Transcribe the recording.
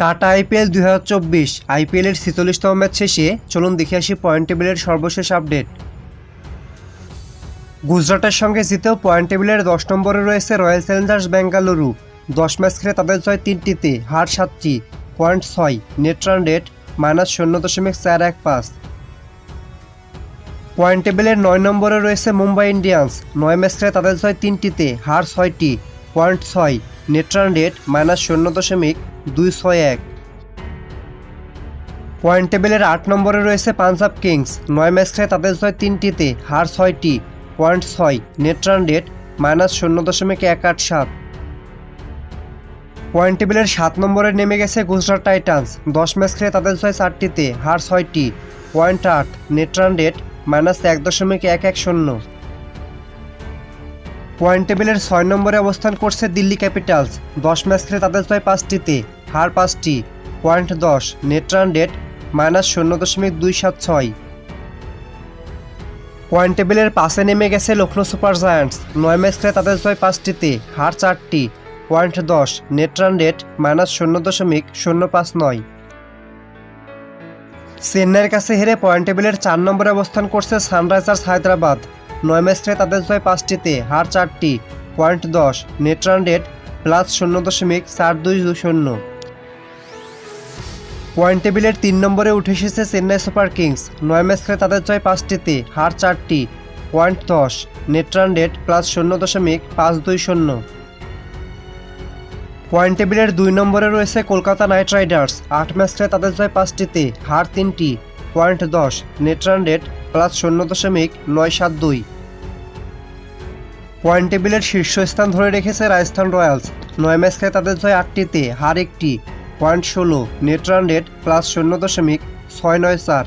Tata IPL দুই হাজার চব্বিশ, আইপিএলের ছেচল্লিশতম ম্যাচ শেষে চলুন দেখে আসি পয়েন্ট টেবিলের সর্বশেষ আপডেট। গুজরাটের সঙ্গে জিতেও পয়েন্ট টেবিলের দশ নম্বরে রয়েছে রয়্যাল চ্যালেঞ্জার্স বেঙ্গালুরু। দশ ম্যাচ খেলে তাদের জয় তিনটিতে, হার সাতটি, পয়েন্ট ছয়, নেট রান রেট মাইনাস শূন্য দশমিক চার এক পাঁচ। পয়েন্ট টেবিলের নয় নম্বরে রয়েছে মুম্বাই ইন্ডিয়ান্স, নয় ম্যাচ খেলে তাদের জয় তিনটিতে, হার ছয়টি, পয়েন্ট ছয় নেট রান রেট মাইনাস শূন্য দশমিক দুই ছয় এক। পয়েন্ট টেবিলের আট নম্বরে রয়েছে পাঞ্জাব কিংস, নয় ম্যাচ খেলে তাদের জয় তিনটিতে, হার ছয়টি। পয়েন্ট ছয় নেট রান রেট মাইনাস শূন্য দশমিক এক আট সাত। পয়েন্ট টেবিলের সাত নম্বরে নেমে গেছে গুজরাট টাইটান্স, দশ ম্যাচ খেলে তাদের জয় চারটিতে, হার ছয়টি। পয়েন্ট আট নেট রান রেট মাইনাস এক দশমিক এক এক শূন্য। পয়েন্ট টেবিলের ছয় নম্বরে অবস্থান করছে দিল্লি ক্যাপিটালস। দশ ম্যাচ খেলে তাদের জয় পাঁচটিতে, হার পাঁচটি। পয়েন্ট দশ, নেট রান রেট মাইনাস শূন্য দশমিক দুই সাত ছয়। পয়েন্ট টেবিলের পাশে নেমে গেছে লখনৌ সুপার জায়ান্টস। নয় ম্যাচ খেলে তাদের জয় পাঁচটিতে, হার চারটি। পয়েন্ট দশ, নেট রান রেট মাইনাস শূন্য দশমিক শূন্য পাঁচ নয়। চেন্নাইয়ের কাছে হেরে পয়েন্ট টেবিলের চার নম্বরে অবস্থান করছে সানরাইজার্স হায়দ্রাবাদ। নয় ম্যাচ তাদের জয় পাঁচটিতে, হার চারটি, পয়েন্ট দশ, নেট রান রেট প্লাস শূন্য দশমিক চার দুই দুই শূন্য। পয়েন্ট টেবিলের তিন নম্বরে উঠে এসেছে চেন্নাই সুপার কিংস। নয় ম্যাচ তাদের জয় পাঁচটিতে, হার চারটি, পয়েন্ট দশ, নেট রান রেট প্লাস শূন্য দশমিক পাঁচ দুই শূন্য। পয়েন্ট টেবিলের দুই নম্বরে রয়েছে কলকাতা নাইট রাইডার্স। আট ম্যাচ তাদের জয় পাঁচটিতে, হার তিনটি, পয়েন্ট দশ, নেট রান রেট প্লাস শূন্য দশমিক নয় সাত দুই। পয়েন্ট টেবিলের শীর্ষস্থান ধরে রেখেছে রাজস্থান রয়্যালস। নয় ম্যাচ খেলে তাদের জয় আটটিতে, হার একটি। পয়েন্ট ষোলো, নেট রান রেট প্লাস শূন্য দশমিক ছয় নয় চার।